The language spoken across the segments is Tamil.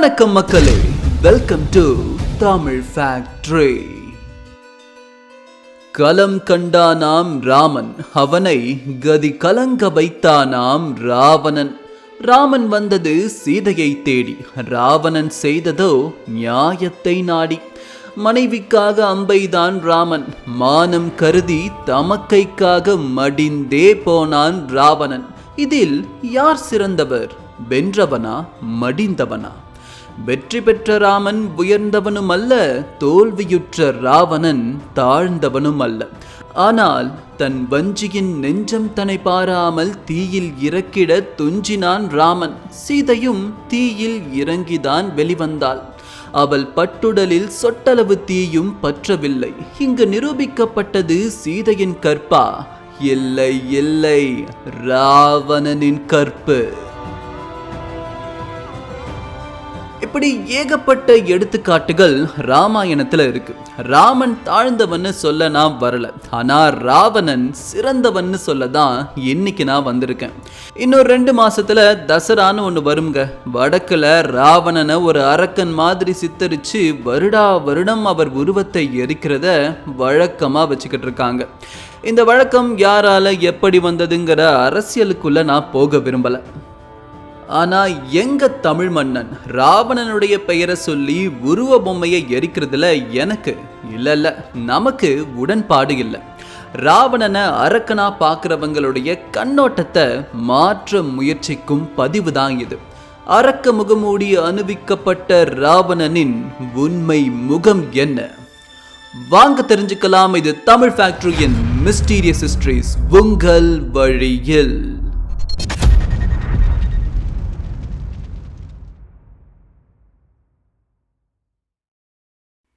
வணக்கம் மக்களே. வெல்கம் டு தமிழ் ஃபேக்ட்ரி கலம் கண்டானாம் ராமன் அவனை கதி கலங்க வைத்தானாம் ராவணன். ராமன் வந்தது சீதையை தேடி ராவணன் செய்ததோ நியாயத்தை நாடி. மனைவிக்காக அம்பைதான் ராமன் மானம் கருதி தமக்கைக்காக மடிந்தே போனான் ராவணன். இதில் யார் சிறந்தவர்? வென்றவனா? மடிந்தவனா? வெற்றி பெற்ற ராமன் உயர்ந்தவனும் அல்ல தோல்வியுற்ற ராவணன் தாழ்ந்தவனும் அல்ல ஆனால் தன் வஞ்சியின் நெஞ்சம் தன்னை பாராமல் தீயில் இறக்கிட துஞ்சினான் ராமன். சீதையும் தீயில் இறங்கிதான் வெளிவந்தாள். அவள் பட்டுடலில் சொட்டளவு தீயும் பற்றவில்லை. இங்கு நிரூபிக்கப்பட்டது சீதையின் கற்பா. இல்லை இல்லை ராவணனின் கற்பு. இப்படி ஏகப்பட்ட எடுத்துக்காட்டுகள் ராமாயணத்தில் இருக்கு. ராமன் தாழ்ந்தவன்னு சொல்ல நான் வரல. ஆனால் ராவணன் சிறந்தவன்னு சொல்ல தான் இன்னைக்கு நான் வந்திருக்கேன். இன்னொரு ரெண்டு மாசத்துல தசரான்னு ஒன்று வருங்க வடக்குல ராவணனை ஒரு அரக்கன் மாதிரி சித்தரிச்சு வருடா வருடம் அவர் உருவத்தை எரிக்கிறத வழக்கமாக வச்சுக்கிட்டு இருக்காங்க. இந்த வழக்கம் யாரால எப்படி வந்ததுங்கிற அரசியலுக்குள்ள நான் போக விரும்பலை. ஆனால் எங்கள் தமிழ் மன்னன் ராவணனுடைய பெயரை சொல்லி உருவ பொம்மையை எரிக்கிறதுல எனக்கு இல்லை இல்லை நமக்கு உடன்பாடு இல்லை. ராவணனை அரக்கனா பார்க்குறவங்களுடைய கண்ணோட்டத்தை மாற்ற முயற்சிக்கும் பதிவு தான் இது. அரக்க முகமூடி அனுபவிக்கப்பட்ட ராவணனின் உண்மை முகம் என்ன? வாங்க தெரிஞ்சுக்கலாம் இது தமிழ் ஃபேக்டரியின் மிஸ்டீரியஸ் ஹிஸ்டரிஸ் உங்கள் வழியில்.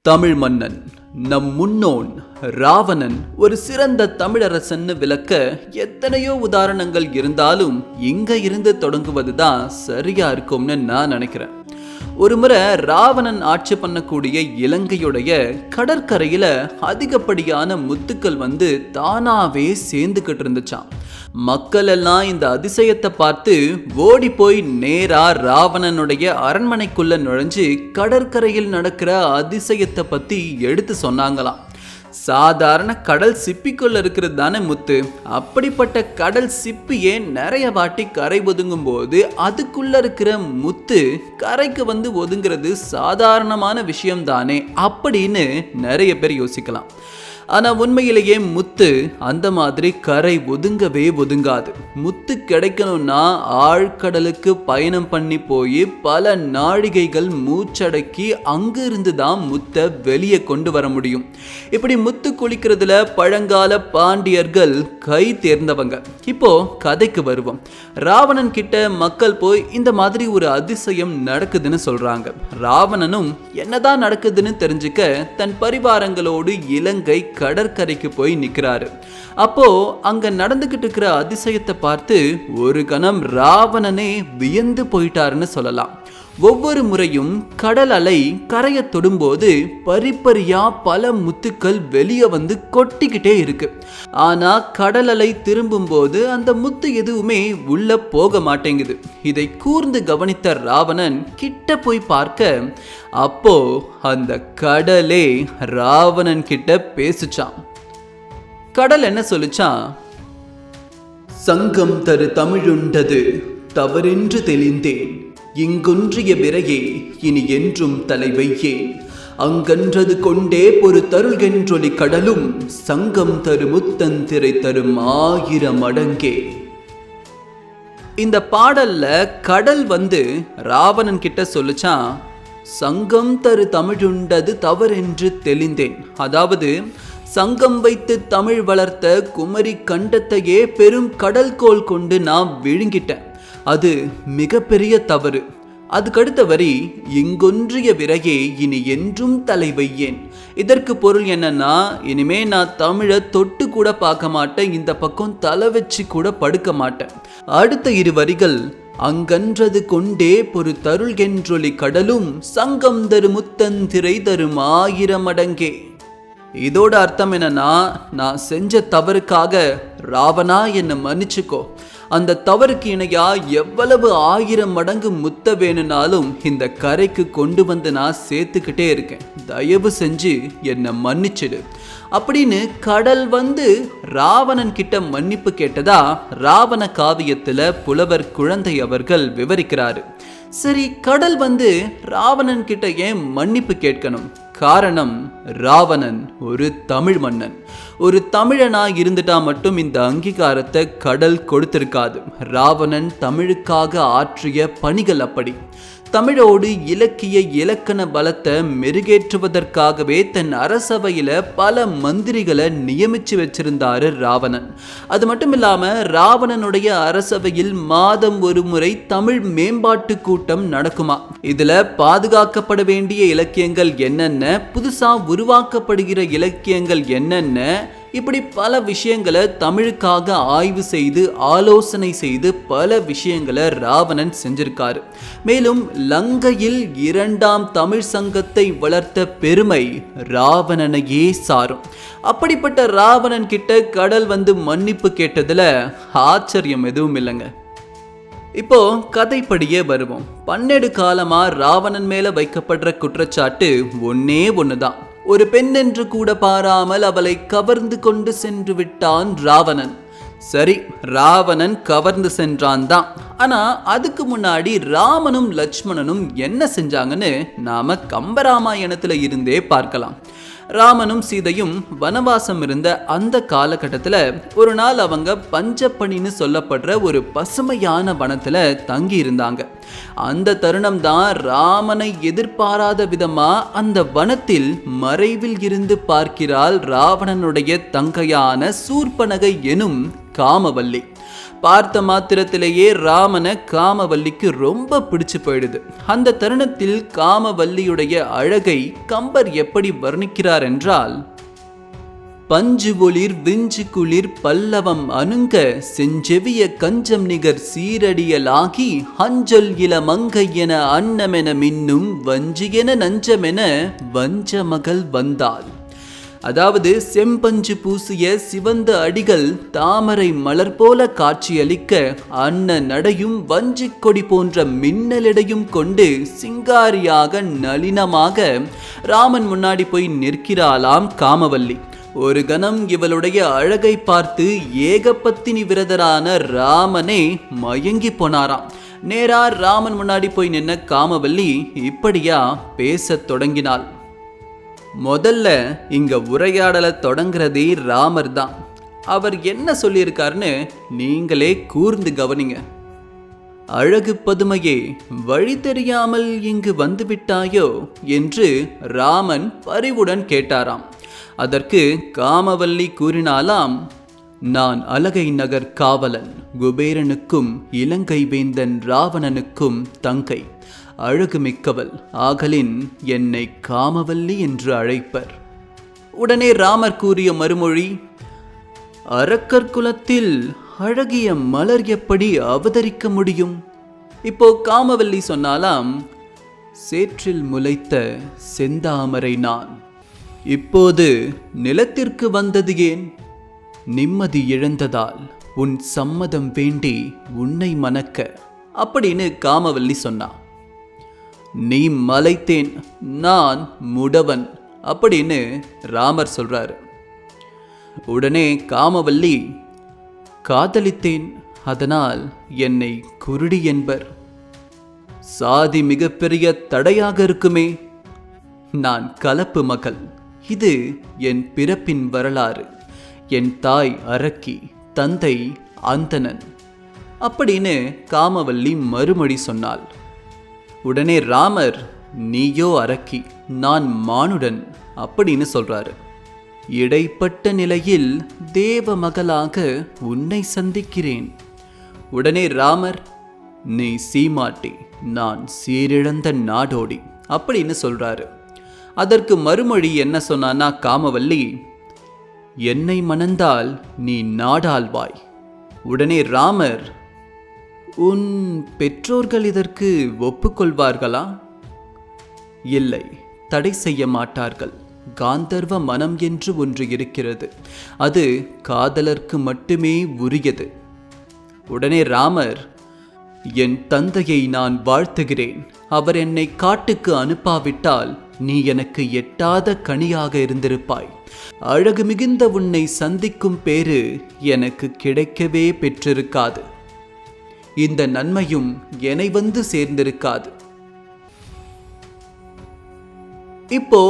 தமிழ் மன்னன் நம் முன்னோன் ராவணன் ஒரு சிறந்த தமிழரசன்னு விளக்க எத்தனையோ உதாரணங்கள் இருந்தாலும் இங்க இருந்து தொடங்குவதுதான் சரியா இருக்கும்னு நான் நினைக்கிறேன். ஒரு முறை ராவணன் ஆட்சி பண்ணக்கூடிய இலங்கையுடைய கடற்கரையில அதிகப்படியான முத்துக்கள் வந்து தானாவே சேர்ந்துக்கிட்டு இருந்துச்சாம். மக்கள் எல்லாம் இந்த அதிசயத்தை பார்த்து ஓடி போய் நேரா ராவணனுடைய அரண்மனைக்குள்ள நுழைஞ்சு கடற்கரையில் நடக்கிற அதிசயத்தை பத்தி எடுத்து சொன்னாங்களாம். சாதாரண கடல் சிப்பிக்குள்ள இருக்கிறது தானே முத்து? அப்படிப்பட்ட கடல் சிப்பியே நிறைய வாட்டி கரை ஒதுங்கும் போது அதுக்குள்ள இருக்கிற முத்து கரைக்கு வந்து ஒதுங்கிறது சாதாரணமான விஷயம் தானே அப்படின்னு நிறைய பேர் யோசிக்கலாம். ஆனால் உண்மையிலேயே முத்து அந்த மாதிரி கரை ஒதுங்கவே ஒதுங்காது. முத்து கிடைக்கணும்னா ஆழ்கடலுக்கு பயணம் பண்ணி போய் பல நாழிகைகள் மூச்சடக்கி அங்கிருந்து தான் முத்தை வெளியே கொண்டு வர முடியும். இப்படி முத்து குளிக்கிறதுல பழங்கால பாண்டியர்கள் கை தேர்ந்தவங்க. இப்போ கதைக்கு வருவோம். ராவணன் கிட்ட மக்கள் போய் இந்த மாதிரி ஒரு அதிசயம் நடக்குதுன்னு சொல்றாங்க. ராவணனும் என்னதான் நடக்குதுன்னு தெரிஞ்சுக்க தன் பரிவாரங்களோடு இலங்கை கடற்கரைக்கு போய் நிக்கிறாரு. அப்போ அங்க நடந்துகிட்டு இருக்கிற அதிசயத்தை பார்த்து ஒரு கணம் ராவணனே வியந்து போயிட்டாருன்னு சொல்லலாம். ஒவ்வொரு முறையும் கடல் அலை கரையை தொடும்போது பரிப்பரியா பல முத்துக்கள் வெளியே வந்து கொட்டிக்கிட்டே இருக்கு. ஆனா கடல் அலை திரும்பும் போது அந்த முத்து எதுவுமே உள்ள போக மாட்டேங்குது. இதை கூர்ந்து கவனித்த ராவணன் கிட்ட போய் பார்க்க அப்போ அந்த கடலே ராவணன் கிட்ட பேசுச்சான் கடல் என்ன சொல்லுச்சான் சங்கம் தரு தமிழுண்டது தவறென்று தெளிந்தேன். இங்குன்றிய பிறையே இனி என்றும் தலை வையேன் அங்கன்றது கொண்டே பொறு தருள்கென்றொலி கடலும் சங்கம் தரு முத்தந்திரை தரும் ஆயிரம் அடங்கே. இந்த பாடல்ல கடல் வந்து ராவணன் கிட்ட சொல்லுச்சான் சங்கம் தரு தமிழுண்டது தவறென்று தெளிந்தேன். அதாவது சங்கம் வைத்து தமிழ் வளர்த்த குமரி கண்டத்தையே பெரும் கடல்கோள் கொண்டு நான் விழுங்கிட்டேன். அது மிகப்பெரிய தவறு. அதுக்கடுத்த வரி இங்கொன்றிய விறகே இனி என்றும் தலை வையேன். இதற்கு பொருள் என்னன்னா இனிமே நான் தமிழை தொட்டு கூட பார்க்க மாட்டேன் இந்த பக்கம் தலை வச்சு கூட படுக்க மாட்டேன். அடுத்த இரு வரிகள் அங்கன்றது கொண்டே பொறு தருள்கென்றொலி கடலும் சங்கம் தரு முத்தந்திரை தரும் ஆயிரம் அடங்கே. இதோட அர்த்தம் என்னன்னா நான் செஞ்ச தவறுக்காக ராவணா என்னை மன்னிச்சுக்கோ. அந்த தவறுக்கு இணையா எவ்வளவு ஆயிரம் மடங்கு முத்த வேணும்னாலும் இந்த கரைக்கு கொண்டு வந்து நான் சேர்த்துக்கிட்டே இருக்கேன். தயவு செஞ்சு என்னை மன்னிச்சிடு. அப்படின்னு கடல் வந்து ராவணன் கிட்ட மன்னிப்பு கேட்டதா ராவண காவியத்துல புலவர் குழந்தை அவர்கள் விவரிக்கிறாரு. சரி கடல் வந்து ராவணன் கிட்ட ஏன் மன்னிப்பு கேட்கணும்? காரணம் ராவணன் ஒரு தமிழ் மன்னன். ஒரு தமிழனா இருந்துட்டா மட்டும் இந்த அங்கீகாரத்தை கடல் கொடுத்திருக்காது. ராவணன் தமிழுக்காக ஆற்றிய பணிகள் அப்படி. தமிழோடு இலக்கிய இலக்கண பலத்தை மெருகேற்றுவதற்காகவே தன் அரசவையில் பல மந்திரிகளை நியமித்து வச்சிருந்தாரு ராவணன். அது மட்டும் இல்லாமல் ராவணனுடைய அரசவையில் மாதம் ஒரு முறை தமிழ் மேம்பாட்டு கூட்டம் நடக்குமா? இதில் பாதுகாக்கப்பட வேண்டிய இலக்கியங்கள் என்னென்ன? புதுசாக உருவாக்கப்படுகிற இலக்கியங்கள் என்னென்ன? இப்படி பல விஷயங்களை தமிழுக்காக ஆய்வு செய்து ஆலோசனை செய்து பல விஷயங்களை ராவணன் செஞ்சிருக்காரு. மேலும் லங்கையில் இரண்டாம் தமிழ் சங்கத்தை வளர்த்த பெருமை ராவணனையே சாரும். அப்படிப்பட்ட ராவணன் கிட்ட கடல் வந்து மன்னிப்பு கேட்டதுல ஆச்சரியம் எதுவும் இல்லைங்க. இப்போ கதைப்படியே வருவோம். பன்னெடு காலமாக ராவணன் மேலே வைக்கப்படுற குற்றச்சாட்டு ஒன்னே தான் ஒரு பெண் என்று கூட பாராமல் அவளை கவர்ந்து கொண்டு சென்று விட்டான் ராவணன். சரி ராவணன் கவர்ந்து சென்றான் தான் ஆனா அதுக்கு முன்னாடி ராமனும் லட்சுமணனும் என்ன செஞ்சாங்கன்னு நாம கம்பராமாயணத்துல இருந்தே பார்க்கலாம். ராமனும் சீதையும் வனவாசம் இருந்த அந்த காலகட்டத்தில் ஒரு நாள் அவங்க பஞ்சப்பணின்னு சொல்லப்படுற ஒரு பசுமையான வனத்தில் தங்கி இருந்தாங்க. அந்த தருணம் தான் ராமனை எதிர்பாராத விதமா அந்த வனத்தில் மறைவில் இருந்து பார்க்கிறாள் ராவணனுடைய தங்கையான சூர்பனகை எனும் காமவல்லி. பார்த்த மாத்திரத்திலேயே ராமனை காமவல்லிக்கு ரொம்ப பிடிச்சு போயிடுது. அந்த தருணத்தில் காமவல்லியுடைய அழகை கம்பர் எப்படி வர்ணிக்கிறார் என்றால் பஞ்சு ஒளிர் விஞ்சு குளிர் பல்லவம் அணுங்க செஞ்செவிய கஞ்சம் நிகர் சீரடியலாகி அஞ்சல் இள மங்கை என அன்னமென மின்னும் வஞ்சியென நஞ்சமென வஞ்ச மகள் வந்தாள். அதாவது செம்பஞ்சு பூசிய சிவந்த அடிகள் தாமரை மலர் போல காட்சியளிக்க அன்ன நடையும் வஞ்சிக் கொடி போன்ற மின்னலிடையும் கொண்டு சிங்காரியாக நளினமாக ராமன் முன்னாடி போய் நிற்கிறாளாம் காமவல்லி. ஒரு கணம் இவளுடைய அழகை பார்த்து ஏகப்பத்தினி விரதரான ராமனே மயங்கி போனாராம். நேரா ராமன் முன்னாடி போய் நின்ன காமவல்லி இப்படியா பேசத் தொடங்கினாள். முதல்ல இங்கே உரையாடலை தொடங்குறதே ராமர் தான். அவர் என்ன சொல்லியிருக்காருன்னு நீங்களே கூர்ந்து கவனிங்க. அழகு பதுமையே வழி தெரியாமல் இங்கு வந்துவிட்டாயோ என்று ராமன் பரிவுடன் கேட்டாராம். அதற்கு காமவல்லி கூறினாலாம் நான் அலகை நகர் காவலன் குபேரனுக்கும் இலங்கை வேந்தன் ராவணனுக்கும் தங்கை. அழகு மிக்கவள் ஆகலின் என்னை காமவல்லி என்று அழைப்பர். உடனே ராமர் கூறிய மறுமொழி அரக்கர் குலத்தில் அழகிய மலர் எப்படி அவதரிக்க முடியும்? இப்போ காமவல்லி சொன்னாலாம் சேற்றில் முளைத்த செந்தாமரை நான். இப்போது நிலத்திற்கு வந்தது ஏன்? நிம்மதி இழந்ததால் உன் சம்மதம் வேண்டி உன்னை மணக்க. அப்படின்னு காமவல்லி சொன்னா நீ மலைத்தேன் நான் முடவன் அப்படின்னு ராமர் சொல்றாரு. உடனே காமவல்லி காதலித்தேன் அதனால் என்னை குருடி என்பர். சாதி மிகப்பெரிய தடையாக இருக்குமே. நான் கலப்பு மகள் இது என் பிறப்பின் வரலாறு. என் தாய் அரக்கி தந்தை அந்தணன் அப்படின்னு காமவல்லி மறுமொழி சொன்னாள். உடனே ராமர் நீயோ அரக்கி நான் மானுடன் அப்படின்னு சொல்றாரு. இடைப்பட்ட நிலையில் தேவ மகளாக உன்னை சந்திக்கிறேன். உடனே ராமர் நீ சீமாட்டி நான் சீரிழந்த நாடோடி அப்படின்னு சொல்றாரு. அதற்கு மறுமொழி என்ன சொன்னான்னா காமவல்லி என்னை மணந்தால் நீ நாடாள்வாய். உடனே ராமர் உன் பெற்றோர்கள் இதற்கு ஒப்புக்கொள்வார்களா? இல்லை தடை செய்ய மாட்டார்கள். காந்தர்வ மனம் என்று ஒன்று இருக்கிறது. அது காதலர்க்கு மட்டுமே உரியது. உடனே ராமர் என் தந்தையை நான் வாழ்த்துகிறேன். அவர் என்னை காட்டுக்கு அனுப்பாவிட்டால் நீ எனக்கு எட்டாத கனியாக இருந்திருப்பாய். அழகு மிகுந்த உன்னை சந்திக்கும் பேரு எனக்கு கிடைக்கவே பெற்றிருக்காது. இந்த நன்மையும் என்னை வந்து சேர்ந்திருக்காது. இப்போ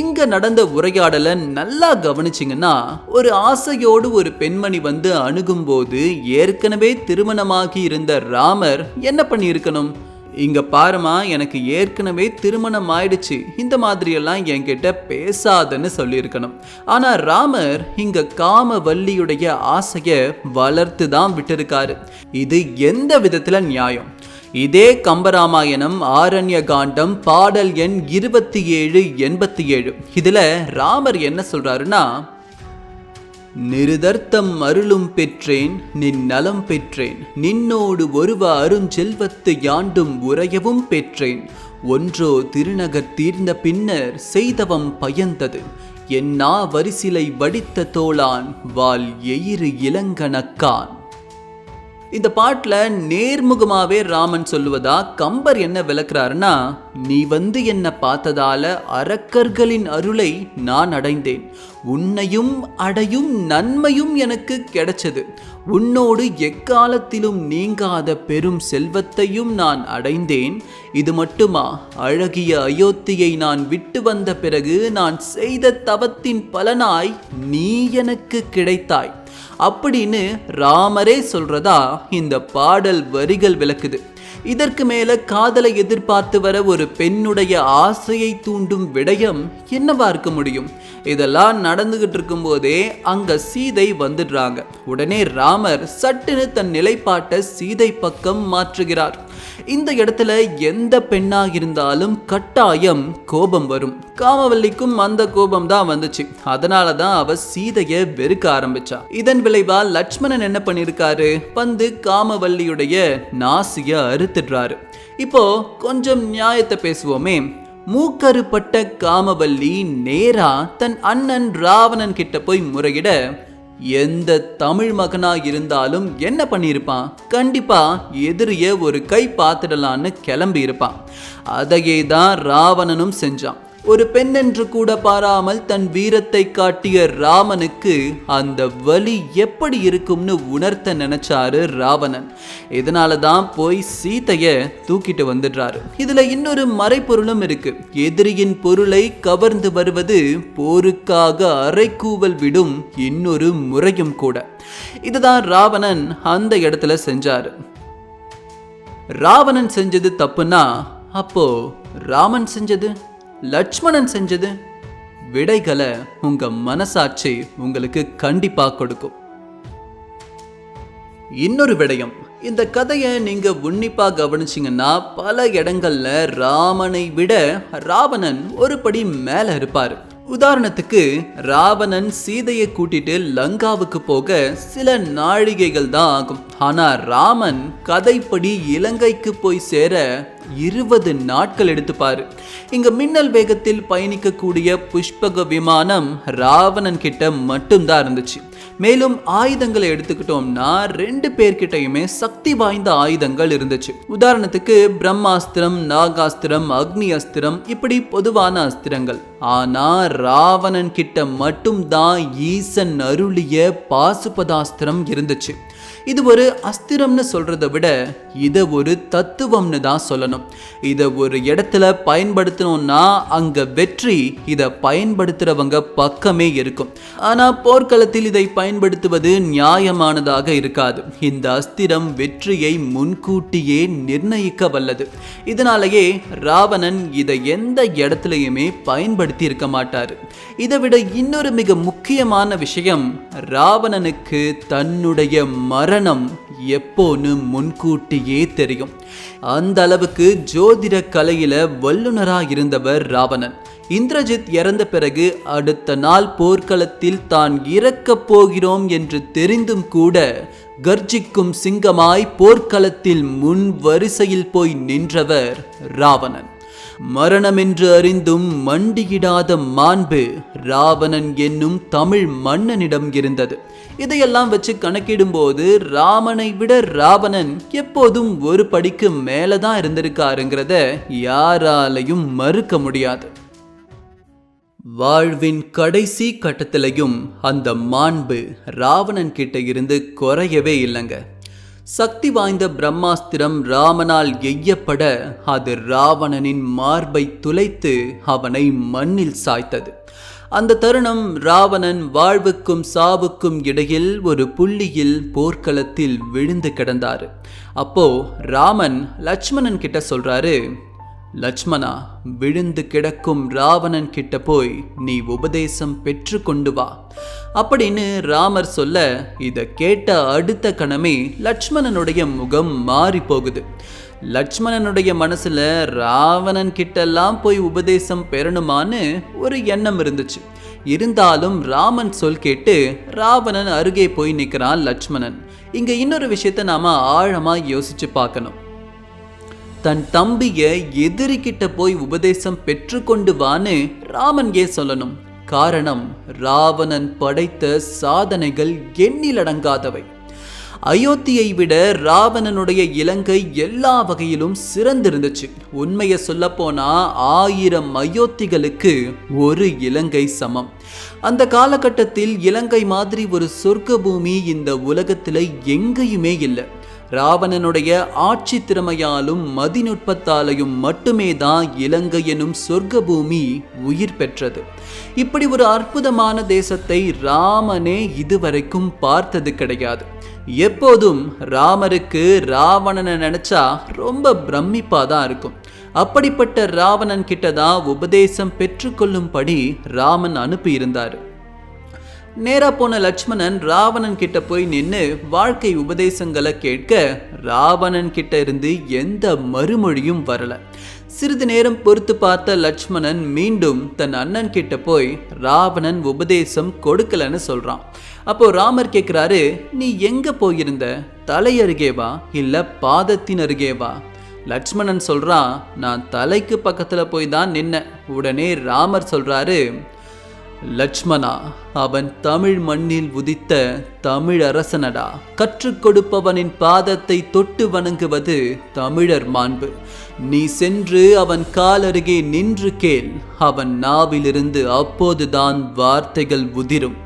இங்க நடந்த உரையாடலை நல்லா கவனிச்சிங்கன்னா ஒரு ஆசையோடு ஒரு பெண்மணி வந்து அணுகும்போது ஏற்கனவே திருமணமாகி இருந்த ராமர் என்ன பண்ணியிருக்கணும்? இங்க பாருமா எனக்கு ஏற்கனவே திருமணம் ஆயிடுச்சு. இந்த மாதிரியெல்லாம் என்கிட்ட பேசாதன்னு சொல்லியிருக்கணும். ஆனா ராமர் இங்க காமவல்லியுடைய ஆசையை வளர்த்து தான் விட்டிருக்காரு. இது எந்த விதத்துல நியாயம்? இதே கம்பராமாயணம் ஆரண்ய காண்டம் பாடல் எண் இருபத்தி ஏழு எண்பத்தி ஏழு. இதுல ராமர் என்ன சொல்றாருன்னா நிருதர்த்தம் அருளும் பெற்றேன் நின் நலம் பெற்றேன். நின்னோடு ஒருவ அருஞ்செல்வத்து யாண்டும் உறையவும் பெற்றேன். ஒன்றோ திருநகர் தீர்ந்த பின்னர் செய்தவம் பயந்தது. என்னா வரிசிலை வடித்த தோளான் வால் எயிறு இளங்கணக்கான். இந்த பாட்டில் நேர்முகமாகவே ராமன் சொல்லுவதா? கம்பர் என்ன விளக்குறாருன்னா நீ வந்து என்னை பார்த்ததால அரக்கர்களின் அருளை நான் அடைந்தேன். உன்னையும் அடையும் நன்மையும் எனக்கு கிடைச்சது. உன்னோடு எக்காலத்திலும் நீங்காத பெரும் செல்வத்தையும் நான் அடைந்தேன். இது மட்டுமா? அழகிய அயோத்தியை நான் விட்டு வந்த பிறகு நான் செய்த தவத்தின் பலனாய் நீ எனக்கு கிடைத்தாய். அப்படின்னு ராமரே சொல்றதா இந்த பாடல் வரிகள் விளக்குது. இதற்கு மேல காதலை எதிர்பார்த்து வர ஒரு பெண்ணுடைய ஆசையை தூண்டும் விடயம் என்னவா இருக்க முடியும்? இதெல்லாம் நடந்துகிட்டு இருக்கும்போதே அங்க சீதை வந்துடுறாங்க. உடனே ராமர் சட்டுன்னு தன் நிலைப்பாட்டை சீதை பக்கம் மாற்றுகிறார். இந்த இடத்துல எந்த பெண்ணாக இருந்தாலும் கட்டாயம் கோபம் வரும். காமவல்லிக்கும் அந்த கோபம் தான் வந்துச்சு. அதனால தான் அவ சீதைய வெறுக்க ஆரம்பிச்சா. இதன் விளைவா லட்சுமணன் என்ன பண்ணிருக்காரு? வந்து காமவல்லியுடைய நாசிய அறுத்துடுறாரு. இப்போ கொஞ்சம் நியாயத்தை பேசுவோமே. மூக்கருப்பட்ட காமவல்லி நேரா தன் அண்ணன் ராவணன் கிட்ட போய் முறையிட எந்த தமிழ் மகனா இருந்தாலும் என்ன பண்ணியிருப்பான்? கண்டிப்பா எதிரிய ஒரு கை பார்த்துடலான்னு கிளம்பி இருப்பான் அதையே தான் ராவணனும் செஞ்சான். ஒரு பெண் என்று கூட பாராமல் தன் வீரத்தை காட்டிய ராமனுக்கு அந்த வலி எப்படி இருக்கும்னு உணர்த்த நினைச்சாரு ராவணன். இதனால தான் போய் சீத்தைய தூக்கிட்டு வந்துடுறாரு. இதுல இன்னொரு மறைப்பொருளும் இருக்கு. எதிரியின் பொருளை கவர்ந்து வருவது போருக்காக அரைக்கூவல் விடும் இன்னொரு முறையும் கூட. இதுதான் ராவணன் அந்த இடத்துல செஞ்சாரு. ராவணன் செஞ்சது தப்புன்னா அப்போ ராமன் செஞ்சது? லட்சுமணன் செஞ்சது? விடைகளை உங்க மனசாட்சி உங்களுக்கு கண்டிப்பா கொடுக்கும். இன்னொரு விடயம். இந்த கதையை நீங்க உன்னிப்பா கவனிச்சிங்கன்னா பல இடங்கள்ல ராமனை விட ராவணன் ஒரு படி மேல இருப்பாரு. உதாரணத்துக்கு ராவணன் சீதையை கூட்டிட்டு லங்காவுக்கு போக சில நாழிகைகள் தான் ஆகும். ஆனா ராமன் கதைப்படி இலங்கைக்கு போய் சேர இருபது நாட்கள் எடுத்துப்பாரு. இங்க மின்னல் வேகத்தில் பயணிக்கக்கூடிய புஷ்பக விமானம் ராவணன் கிட்ட மட்டும்தான் இருந்துச்சு. மேலும் ஆயுதங்களை எடுத்துக்கிட்டோம்னா ரெண்டு பேர்கிட்டயுமே சக்தி வாய்ந்த ஆயுதங்கள் இருந்துச்சு. உதாரணத்துக்கு பிரம்மாஸ்திரம் நாகாஸ்திரம் அக்னி அஸ்திரம் இப்படி பொதுவான அஸ்திரங்கள். ஆனா ராவணன் கிட்ட மட்டும்தான் ஈசன் அருளிய பாசுபதாஸ்திரம் இருந்துச்சு. இது ஒரு அஸ்திரம்னு சொல்றதை விட இதை ஒரு தத்துவம்னு தான் சொல்லணும். இதை ஒரு இடத்துல பயன்படுத்தணும்னா அங்க வெற்றி இதை பயன்படுத்துறவங்க பக்கமே இருக்கும். ஆனா போர்க்களத்தில் இதை பயன்படுத்துவது நியாயமானதாக இருக்காது. இந்த அஸ்திரம் வெற்றியை முன்கூட்டியே நிர்ணயிக்க வல்லது இதனாலேயே ராவணன் இதை எந்த இடத்துலையுமே பயன்படுத்தி இருக்க மாட்டார். இதை விட இன்னொரு மிக முக்கியமான விஷயம் ராவணனுக்கு தன்னுடைய மரணம் எப்போன்னு முன்கூட்டியே தெரியும். அந்த அளவுக்கு ஜோதிட கலையில வல்லுனரா இருந்தவர் ராவணன். இந்திரஜித் இறந்த பிறகு அடுத்த நாள் போர்க்களத்தில் தான் இறக்கப் போகிறோம் என்று தெரிந்தும் கூட கர்ஜிக்கும் சிங்கமாய் போர்க்களத்தில் முன் வரிசையில் போய் நின்றவர் ராவணன். மரணமென்று அறிந்தும் மண்டியிடாத மாண்பு ராவணன் என்னும் தமிழ் மன்னனிடம் இருந்தது. இதையெல்லாம் வச்சு கணக்கிடும்போது ராமனை விட ராவணன் எப்போதும் ஒரு படிக்கு மேலதான் இருந்திருக்காருங்கிறத யாராலையும் மறுக்க முடியாது. வாழ்வின் கடைசி கட்டத்திலையும் அந்த மாண்பு ராவணன் கிட்ட இருந்து குறையவே இல்லைங்க. சக்தி வாய்ந்த பிரம்மாஸ்திரம் ராமனால் எய்யப்பட அது ராவணனின் மார்பை துளைத்து அவனை மண்ணில் சாய்த்தது. அந்த தருணம் ராவணன் வாழ்வுக்கும் சாவுக்கும் இடையில் ஒரு புள்ளியில் போர்க்களத்தில் விழுந்து கிடந்தாரு. அப்போ ராமன் லட்சுமணன் கிட்ட சொல்றாரு லட்சுமணா விழுந்து கிடக்கும் ராவணன் கிட்ட போய் நீ உபதேசம் பெற்று கொண்டு வா. அப்படின்னு ராமர் சொல்ல இதை கேட்ட அடுத்த கணமே லட்சுமணனுடைய முகம் மாறி போகுது. லட்சுமணனுடைய மனசுல ராவணன் கிட்டெல்லாம் போய் உபதேசம் பெறணுமான்னு ஒரு எண்ணம் இருந்துச்சு. இருந்தாலும் ராமன் சொல் கேட்டு ராவணன் அருகே போய் நிற்கிறான் லட்சுமணன். இங்க இன்னொரு விஷயத்த நாம ஆழமா யோசிச்சு பார்க்கணும். தன் தம்பிய எதிரிக்கிட்ட போய் உபதேசம் பெற்றுக்கொண்டு வான்னு ராமன் ஏன் சொல்லணும். காரணம் ராவணன் படைத்த சாதனைகள் எண்ணிலடங்காதவை அயோத்தியை விட ராவணனுடைய இலங்கை எல்லா வகையிலும் சிறந்திருந்துச்சு. உண்மையை சொல்லப்போனா ஆயிரம் அயோத்திகளுக்கு ஒரு இலங்கை சமம். அந்த காலகட்டத்தில் இலங்கை மாதிரி ஒரு சொர்க்க பூமி இந்த உலகத்தில் எங்கேயுமே இல்லை. ராவணனுடைய ஆட்சி திறமையாலும் மதிநுட்பத்தாலையும் மட்டுமே தான் இலங்கை எனும் சொர்க்க பூமி உயிர் பெற்றது. இப்படி ஒரு அற்புதமான தேசத்தை ராமனே இதுவரைக்கும் பார்த்தது கிடையாது. எப்போதும் ராமருக்கு ராவணனை நினைச்சா ரொம்ப பிரமிப்பாக தான் இருக்கும். அப்படிப்பட்ட ராவணன் கிட்ட தான் உபதேசம் பெற்றுக்கொள்ளும்படி ராமன் அனுப்பியிருந்தார். நேரா போன லட்சுமணன் ராவணன் கிட்ட போய் நின்று வாழ்க்கை உபதேசங்களை கேட்க ராவணன் கிட்ட இருந்து எந்த மறுமொழியும் வரல. சிறிது நேரம் பொறுத்து பார்த்த லட்சுமணன் மீண்டும் தன் அண்ணன் கிட்ட போய் ராவணன் உபதேசம் கொடுக்கலன்னு சொல்றான். அப்போ ராமர் கேட்குறாரு நீ எங்க போயிருந்த? தலை அருகேவா இல்ல பாதத்தின் அருகேவா லட்சுமணன் சொல்றான் நான் தலைக்கு பக்கத்துல போய் தான் நின்ன உடனே ராமர் சொல்றாரு லட்சுமணா அவன் தமிழ் மண்ணில் உதித்த தமிழ் அரசனடா கற்றுக் கொடுப்பவனின் பாதத்தை தொட்டு வணங்குவது தமிழர் மாண்பு. நீ சென்று அவன் கால் அருகே நின்று கேள் அவன் நாவிலிருந்து அப்போதுதான் வார்த்தைகள் உதிரும்.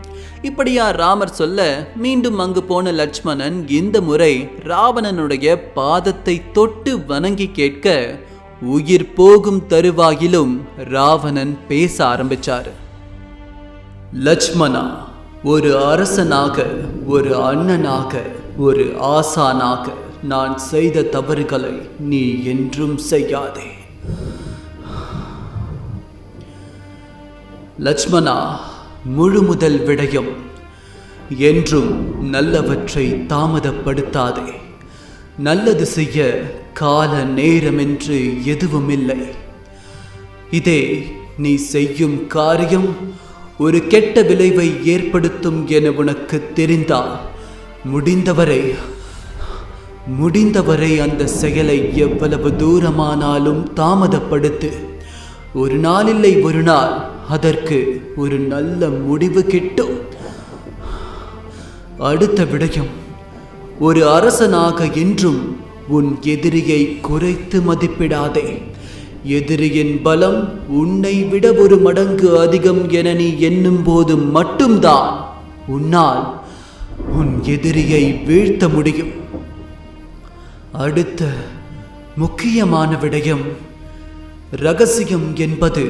இப்படியா ராமர் சொல்ல மீண்டும் அங்கு போன லட்சுமணன் இந்த முறை ராவணனுடைய பாதத்தை தொட்டு வணங்கி கேட்க உயிர் போகும் தருவாயிலும் ராவணன் பேச ஆரம்பிச்சாரு. லட்சுமணா ஒரு அரசனாக ஒரு அண்ணனாக ஒரு ஆசானாக நான் செய்த தவறுகளை நீ என்றும் செய்யாதே. லட்சுமணா முழு முதல் விடயம் என்றும் நல்லவற்றை தாமதப்படுத்தாதே. நல்லது செய்ய கால நேரமென்று எதுவும் இல்லை இதே நீ செய்யும் காரியம் ஒரு கெட்ட விளைவை ஏற்படுத்தும் என உனக்கு தெரிந்தால் முடிந்தவரை முடிந்தவரை அந்த செயலை எவ்வளவு தூரமானாலும் தாமதப்படுத்து. ஒரு நாளில்லை ஒரு நாள். அதற்கு ஒரு நல்ல முடிவு கிட்டும். அடுத்த விடயம் ஒரு அரசனாக என்றும் உன் எதிரியை குறைத்து மதிப்பிடாதே. எதிரியின் பலம் உன்னை விட ஒரு மடங்கு அதிகம் என நீ எண்ணும் போது மட்டும்தான் உன்னால் உன் எதிரியை வீழ்த்த முடியும். அடுத்த முக்கியமான விடயம் ரகசியம் என்பது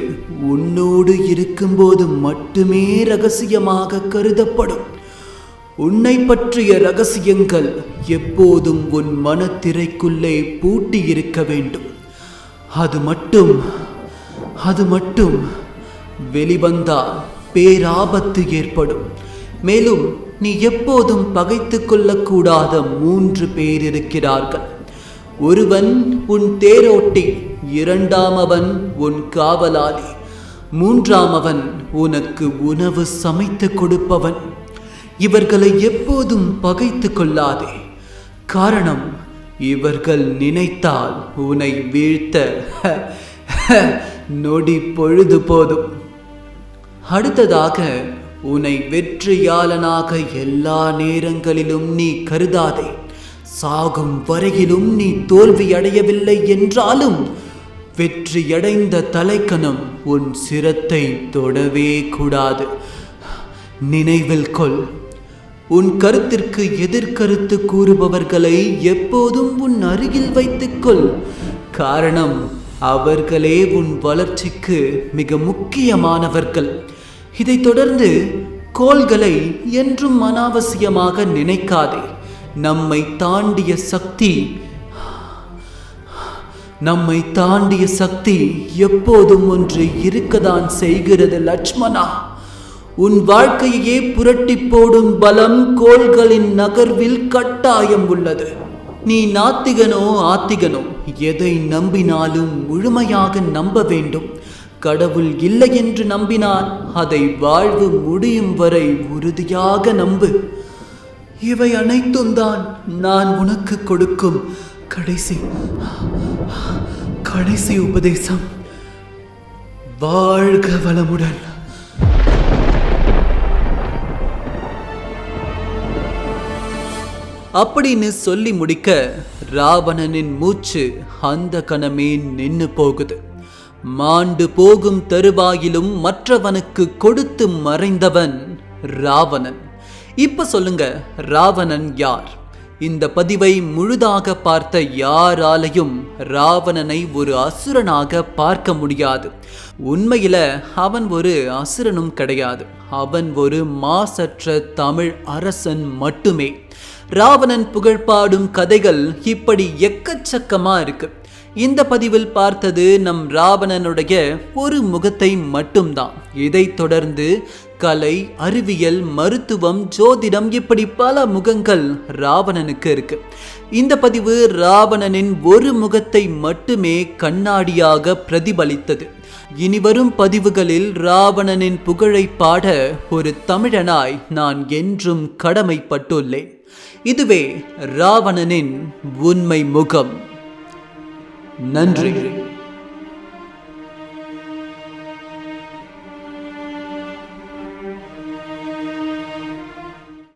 உன்னோடு இருக்கும்போது மட்டுமே ரகசியமாக கருதப்படும். உன்னை பற்றிய ரகசியங்கள் எப்போதும் உன் மனத்திரைக்குள்ளே பூட்டி இருக்க வேண்டும். அது மட்டும் அது மட்டும் வெளிவந்தால் பேராபத்து ஏற்படும். மேலும் நீ எப்போதும் பகைத்து கொள்ளக்கூடாத மூன்று பேர் இருக்கிறார்கள். ஒருவன் உன் தேரோட்டி இரண்டாமவன் உன் காவலாளி. மூன்றாமவன் உனக்கு உணவு சமைத்து கொடுப்பவன். இவர்களை எப்போதும் பகைத்து கொள்ளாதே. காரணம் இவர்கள் நினைத்தால் உன்னை வீழ்த்த நொடி பொழுது போதும். அடுத்ததாக உன்னை வெற்றியாளனாக எல்லா நேரங்களிலும் நீ கருதாதே. சாகும் வரையிலும் நீ தோல்வி அடையவில்லை என்றாலும் வெற்றியடைந்த தலைக்கணம் உன் சிரத்தை தொடவே கூடாது. நினைவில் கொள். உன் கருத்திற்கு எதிர்கருத்து கூறுபவர்களை எப்போதும் உன் அருகில் வைத்துக்கொள். காரணம் அவர்களே உன் வளர்ச்சிக்கு மிக முக்கியமானவர்கள். இதைத் தொடர்ந்து கோள்களை என்றும் அனாவசியமாக நினைக்காதே. நம்மை தாண்டிய சக்தி நம்மை தாண்டிய சக்தி எப்போதும் ஒன்று இருக்கதான் செய்கிறது லட்சுமணா. உன் வாழ்க்கையே புரட்டி போடும் பலம் கோள்களின் நகர்வில் கட்டாயம் உள்ளது. நீ நாத்திகனோ ஆத்திகனோ எதை நம்பினாலும் முழுமையாக நம்ப வேண்டும். கடவுள் இல்லை என்று நம்பினால் அதை வாழ்வு முடியும் வரை உறுதியாக நம்பு. இவை அனைத்தும் தான் நான் உனக்கு கொடுக்கும் கடைசி கடைசி உபதேசம். வாழ்க வளமுடன். அப்படின்னு சொல்லி முடிக்க ராவணனின் மூச்சு அந்த கணமே நின்று போகுது. மாண்டு போகும் தருவாயிலும் மற்றவனுக்கு கொடுத்து மறைந்தவன் ராவணன். இப்ப சொல்லுங்க ராவணன் யார்? இந்த பதிவை முழுதாக பார்த்த யாராலையும் ராவணனை ஒரு அசுரனாக பார்க்க முடியாது. உண்மையில அவன் ஒரு அசுரனும் கிடையாது. அவன் ஒரு மாசற்ற தமிழ் அரசன் மட்டுமே. ராவணன் புகழ்பாடும் கதைகள் இப்படி எக்கச்சக்கமாக இருக்கு. இந்த பதிவில் பார்த்தது நம் ராவணனுடைய ஒரு முகத்தை மட்டும்தான். இதைத் தொடர்ந்து கலை அறிவியல் மருத்துவம் ஜோதிடம் இப்படி பல முகங்கள் ராவணனுக்கு இருக்கு. இந்த பதிவு ராவணனின் ஒரு முகத்தை மட்டுமே கண்ணாடியாக பிரதிபலித்தது. இனி வரும் பதிவுகளில் ராவணனின் புகழை பாட ஒரு தமிழனாய் நான் என்றும் கடமைப்பட்டுள்ளேன். இதுவே ராவணனின் உண்மை முகம். நன்றி.